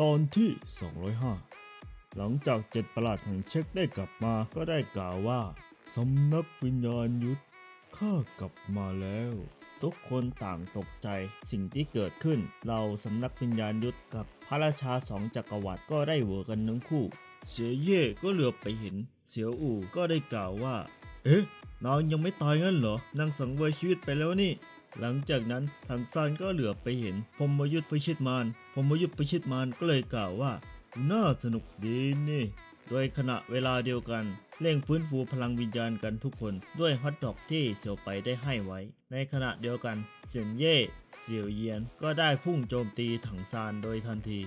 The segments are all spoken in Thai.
ตอนที่ 205 หลังจากเจ็ดประหลาดแห่งเช็คได้กลับมาก็ได้กล่าวว่า สำนักวิญญาณยุทธข้ากลับมาแล้ว ทุกคนต่างตกใจสิ่งที่เกิดขึ้น เราสำนักวิญญาณยุทธกับพระราชาสองจักรวรรดิก็ได้เหวอกันทั้งคู่ เสียเย่ก็เหลือบไปเห็น เสียวอู่ก็ได้กล่าวว่า เอ๊ะนางยังไม่ตายงั้นเหรอนางสังเวยชีวิตไปแล้วนี่ หลังจากนั้นทางซานก็เหลือไปเห็นพมยุทธพิชิตมารพมยุทธพิชิตมารก็เลยกล่าวว่า น่าสนุกดีนี่ โดยขณะเวลาเดียวกัน เร่งฟื้นฟูพลังวิญญาณกันทุกคนด้วยฮอตดอกที่เสี่ยวไปได้ให้ไว้ ในขณะเดียวกันเซียนเย่เสี่ยวเยียนก็ได้พุ่งโจมตีถังซานโดยทันที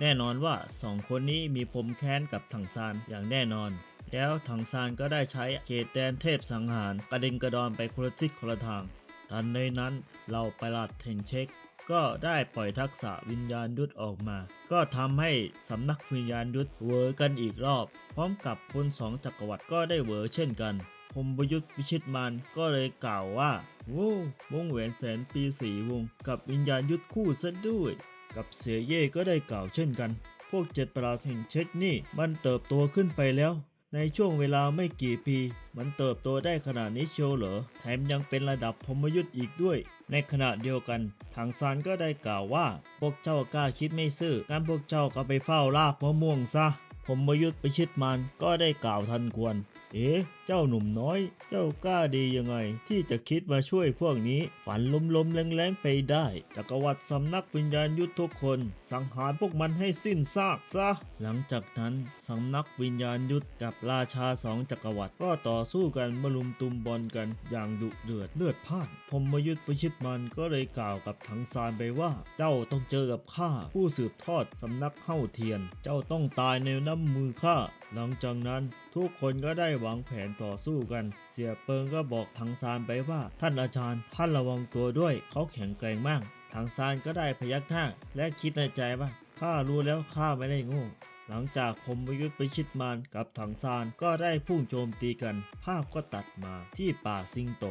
แน่นอนว่าสองคนนี้มีปมแค้นกับถังซานอย่างแน่นอนแล้วถังซานก็ได้ใช้เขตแดนเทพสังหารกระเด็นกระดอนไปคนละทิศคนละทาง ทันในนั้นเราประหลัดแห่งเช็คก็ได้ปล่อยทักษะวิญญาณยุทธออกมา ก็ทำให้สำนักวิญญาณยุทธเวอร์กันอีกรอบ พร้อมกับคนสองจักรวรรดิก็ได้เวอร์เช่นกันพรหมยุทธวิชิตมารก็เลยกล่าวว่าโว้วงแหวนแสนปีสีวง กับวิญญาณยุทธคู่ซะด้วย กับเสียเย่ก็ได้กล่าวเช่นกัน พวกเจ็ดประหลาดแห่งเช็คนี่มันเติบโตขึ้นไปแล้ว ในช่วงเวลาไม่กี่ปี มันเติบโตได้ขนาดนี้เชียวเหรอ แถมยังเป็นระดับพมยุทธ์อีกด้วย ในขณะเดียวกันทางซานก็ได้กล่าวว่า พวกเจ้ากล้าคิดไม่ซื่อการพวกเจ้าก็ไปเฝ้าลากมะม่วงซะ พมยุทธ์ไปชิดมันก็ได้กล่าวทันควร เอ๊ะ เจ้าหนุ่มน้อย เจ้ากล้าดียังไง ที่จะคิดมาช่วยพวกนี้ ฝันลมๆแรงๆไปได้ จักรวรรดิสำนักวิญญาณยุทธทุกคน สังหารพวกมันให้สิ้นซากซะ หลังจากนั้นสำนักวิญญาณยุทธกับราชาสองจักรวรรดิก็ต่อสู้กันมาลุมตุมบอลกันอย่างดุเดือดเลือดพ่านพรหมยุทธประชิดมันก็เลยกล่าวกับถังซานไปว่า เจ้าต้องเจอกับข้าผู้สืบทอดสำนักเฮ้าเทียน เจ้าต้องตายในน้ำมือข้าหลังจากนั้นทุกคนก็ได้วางแผนต่อสู้กัน เสียเปิงก็บอกทางซานไปว่า ท่านอาจารย์ท่านระวังตัวด้วย เขาแข็งแกร่งมาก ทางซานก็ได้พยักหน้าและคิดในใจว่าข้ารู้แล้วข้าไม่ได้โง่ หลังจากพรมยุทธไปชิดมารกับถังซานก็ได้พุ่งโจมตีกัน ภาพก็ตัดมาที่ป่าซิงโต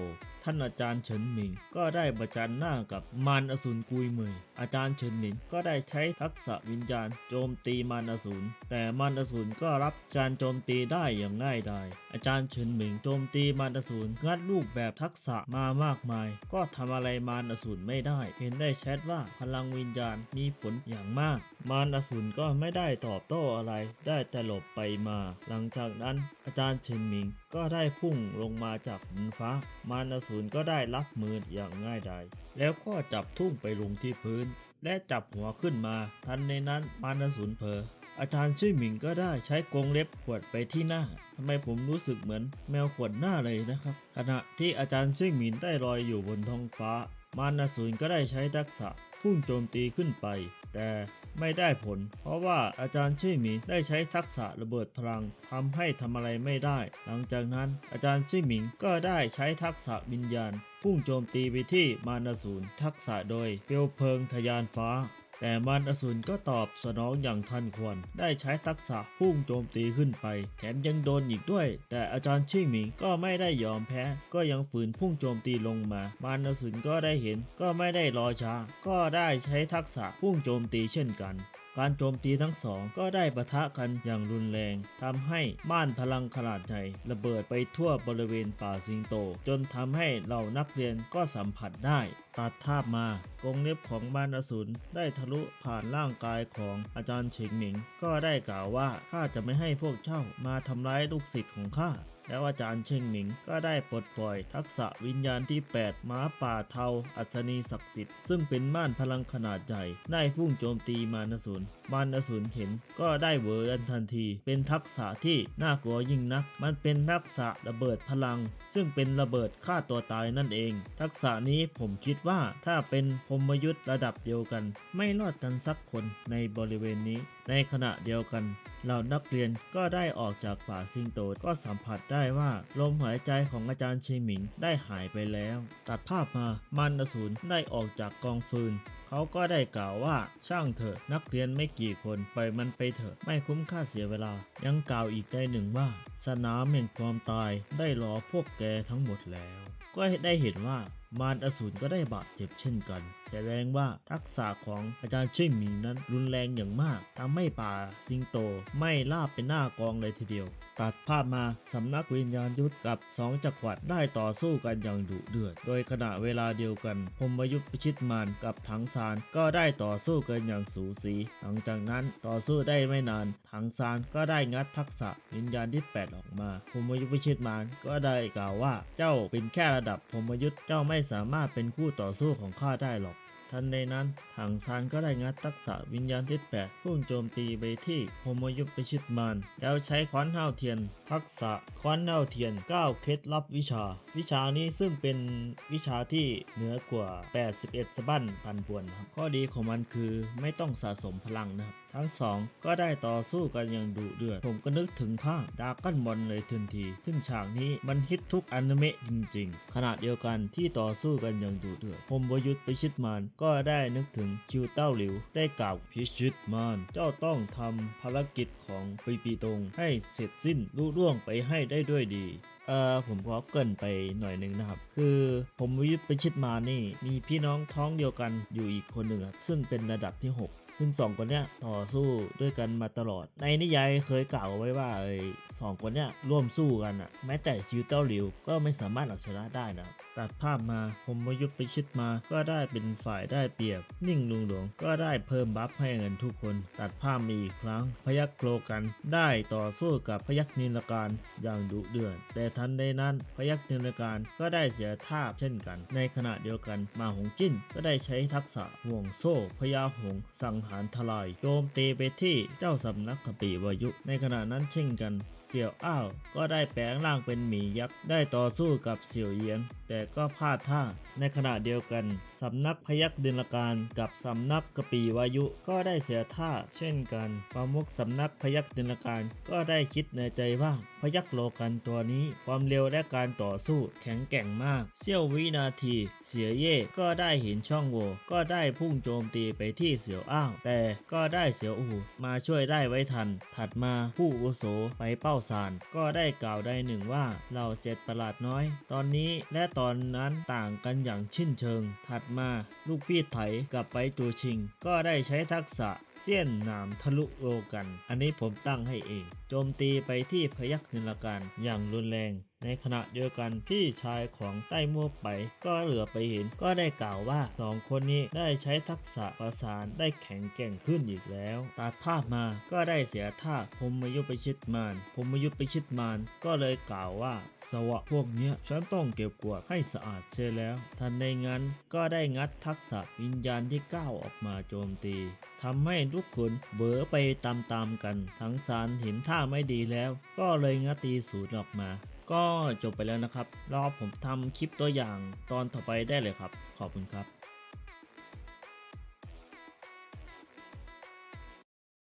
ท่านอาจารย์เฉินหมิงก็ได้ประจันหน้ากับมารอสูรกุยเมยอาจารย์เฉินหมิงก็ได้ใช้ทักษะวิญญาณ โจมตีมารอสูรแต่มารอสูรก็รับการโจมตีได้อย่างง่ายดายอาจารย์เฉินหมิงโจมตีมารอสูรงัดลูกแบบทักษะมามากมาย ก็ทำอะไรมารอสูรไม่ได้ เห็นได้ชัดว่าพลังวิญญาณมีผลอย่างมากมารอสูรก็ไม่ได้ตอบโต้อะไร ได้แต่หลบไปมา หลังจากนั้นอาจารย์เฉินหมิงก็ได้พุ่งลงมาจากบนฟ้า มารอสูรก็ได้รับมืออย่างง่ายดายแล้วก็จับทุ่งไปลงที่พื้น และจับหัวขึ้นมา ทันในนั้นมารอสูรเพออาจารย์ชื่อหมิงก็ได้ใช้กรงเล็บขวดไปที่หน้า ทำไมผมรู้สึกเหมือนแมวขวดหน้าเลยนะครับ ขณะที่อาจารย์ชื่อหมิงได้ลอยอยู่บนท้องฟ้า มารอสูรก็ได้ใช้ทักษะพุ่งโจมตีขึ้นไป แต่ไม่ได้ผล เพราะว่าอาจารย์ชื่อหมิงได้ใช้ทักษะระเบิดพลังทำให้ทำอะไรไม่ได้ หลังจากนั้นอาจารย์ชื่อหมิงก็ได้ใช้ทักษะวิญญาณ พุ่งโจมตีไปที่มารอสูนทักษะโดยเปลวเพลิงทะยานฟ้า แต่มารอสูรก็ตอบสนองอย่างทันควร ได้ใช้ทักษะพุ่งโจมตีขึ้นไป แถมยังโดนอีกด้วย แต่อาจารย์ชิ่งหมิงก็ไม่ได้ยอมแพ้ ก็ยังฝืนพุ่งโจมตีลงมามารอสูรก็ได้เห็น ก็ไม่ได้รอช้า ก็ได้ใช้ทักษะพุ่งโจมตีเช่นกันการโจมตีทั้งสองก็ได้ปะทะกันอย่างรุนแรงทำให้ม่านพลังขนาดใหญ่ระเบิดไปทั่วบริเวณป่าสิงโต จนทำให้เหล่านักเรียนก็สัมผัสได้ ตัดทาบมากงเล็บของมารอสูรได้ทะลุผ่านร่างกายของอาจารย์เฉิงหมิง ก็ได้กล่าวว่าข้าจะไม่ให้พวกเจ้ามาทำร้ายลูกศิษย์ของข้า แล้วอาจารย์เชิงหมิงก็ได้ปลดปล่อยทักษะวิญญาณที่ 8 ม้าป่าเทา อัศนีศักดิ์สิทธิ์ซึ่งเป็นม่านพลังขนาดใหญ่ได้พุ่งโจมตีมารสูรมารสูรเห็นก็ได้เวอร์กันทันที เป็นทักษะที่น่ากลัวยิ่งนัก มันเป็นทักษะระเบิดพลัง ซึ่งเป็นระเบิดฆ่าตัวตายนั่นเอง ทักษะนี้ผมคิดว่าถ้าเป็นพมยุทธ์ระดับเดียวกัน ไม่รอดกันสักคนในบริเวณนี้ ในขณะเดียวกันเหล่านักเรียนก็ได้ออกจากป่าซิงโตก็สัมผัสได้ว่าลมหายใจของอาจารย์เชมิงได้หายไปแล้ว ตัดภาพมามันอสูรได้ออกจากกองฟืนเขาก็ได้กล่าวว่าช่างเถอะนักเรียนไม่กี่คนปล่อยมันไปเถอะไม่คุ้มค่าเสียเวลา ยังกล่าวอีกได้หนึ่งว่า สนามแห่งความตายได้รอพวกแกทั้งหมดแล้ว ก็ได้เห็นว่า มารอสูรก็ได้บาดเจ็บเช่นกัน แสดงว่าทักษะของอาจารย์ช่วยหมิงนั้นรุนแรงอย่างมากทำให้ป่าสิงโตไม่ลาบเป็นหน้ากองเลยทีเดียว ตัดภาพมาสำนักวิญญาณยุทธกับสองจักรวรรดิได้ต่อสู้กันอย่างดุเดือด โดยขณะเวลาเดียวกันพมยุทธพิชิตมารกับถังซานก็ได้ต่อสู้กันอย่างสูสี หลังจากนั้นต่อสู้ได้ไม่นานถังซานก็ได้งัดทักษะวิญญาณที่ 8 ออกมาพมยุทธพิชิตมารก็ได้กล่าวว่าเจ้าเป็นแค่ระดับพมยุทธเจ้าไม่สามารถเป็นคู่ต่อสู้ของข้าได้หรอก ทันใดนั้นถังซานก็ได้งัดทักษะวิญญาณที่แปดพุ่งโจมตีไปที่โฮโมยุปชิตมานแล้วใช้ค้อนห้าเทียน ทักษะค้อนห้าเทียน9เคล็ดลับวิชา วิชานี้ซึ่งเป็นวิชาที่เหนือกว่า 81 สบั้นพันป่วนครับข้อดีของมันคือไม่ต้องสะสมพลังนะครับทั้งสองก็ได้ต่อสู้กันอย่างดุเดือดผมก็นึกถึงภาคดากันบอลเลยทันที ซึ่งฉากนี้มันฮิตทุกอนิเมะจริงๆ ขณะเดียวกันที่ต่อสู้กันอย่างดุเดือดผมวยุทธไปชิดมานก็ได้นึกถึงจิวเต้าหลิว ได้กล่าวพิชิตมานเจ้าต้องทำภารกิจของปีปีตงให้เสร็จสิ้นลุล่วงไปให้ได้ด้วยดี เอ่อผมขอเกินไปหน่อยหนึ่งนะครับ คือผมวิทย์ไปชิดมานี่มีพี่น้องท้องเดียวกันอยู่อีกคนหนึ่งซึ่งเป็นระดับที่ 6 ซึ่งสองคนเนี้ยต่อสู้ด้วยกันมาตลอด ในนิยายเคยกล่าวไว้ว่าไอ้สองคนเนี้ยร่วมสู้กันอะแม้แต่ชิวเต้าหลิวก็ไม่สามารถเอาชนะได้นะตัดภาพมาผมวยุทธไปชิดมาก็ได้เป็นฝ่ายได้เปรียบ นิ่งลุงหลวงก็ได้เพิ่มบัฟให้เงินทุกคน ตัดภาพมาอีกครั้ง พยักโครกัน ได้ต่อสู้กับพยักนิลการอย่างดุเดือดแต่ทันใดนั้น พยักนิลการก็ได้เสียท่าเช่นกัน ในขณะเดียวกันมาหงจิ้นก็ได้ใช้ทักษะห่วงโซ่พยาหงสังหารทลายโจมตีไปที่เจ้าสำนักกปีวายุ ในขณะนั้นเช่นกัน เสี่ยวอ้าวก็ได้แปลงร่างเป็นหมียักษ์ได้ต่อสู้กับเสี่ยวเยียง แต่ก็พลาดท่าในขณะเดียวกัน สำนักพยักดินลการกับสำนักกปีวายุก็ได้เสียท่าเช่นกันประมุขสำนักพยักดินลการก็ได้คิดในใจว่าพยักโลกันตัวนี้ ความเร็วและการต่อสู้แข็งแกร่งมาก เสี้ยววินาที เสียเย่ก็ได้เห็นช่องโหว่ก็ได้พุ่งโจมตีไปที่เสียวอ้าวแต่ก็ได้เสียวอู่มาช่วยได้ไว้ทัน ถัดมาผู้อุโสไปเป้าซานก็ได้กล่าวได้หนึ่งว่าเราเจ็ดประหลาดน้อย ตอนนี้และตออนนั้นต่างกันอย่างชิ้นเชิง ถัดมาลูกพี่ไถกับไปตัวชิง ก็ได้ใช้ทักษะเสี้ยนหนามทะลุโลกัน อันนี้ผมตั้งให้เอง โจมตีไปที่พยักนิลการอย่างรุนแรง ในขณะเดียวกันพี่ชายของใต้มัวไป ก็เหลือไปเห็นก็ได้กล่าวว่าสองคนนี้ได้ใช้ทักษะประสานได้แข็งแกร่งขึ้นอีกแล้ว ตัดภาพมาก็ได้เสียท่าพมยุไปชิดมารพมยุไปชิดมารก็เลยกล่าวว่า สวะพวกเนี้ยฉันต้องเก็บกวาดให้สะอาดเสียแล้ว ทันในงั้นก็ได้งัดทักษะวิญญาณที่ก้าวออกมาโจมตีทำให้ทุกคนเบือไปตามๆกัน ทั้งสารเห็นท่าไม่ดีแล้ว ก็เลยงัดตีสูตรออกมา ก็จบไปแล้วนะครับ รอผมทำคลิปตัวอย่างตอนต่อไปได้เลยครับ ขอบคุณครับ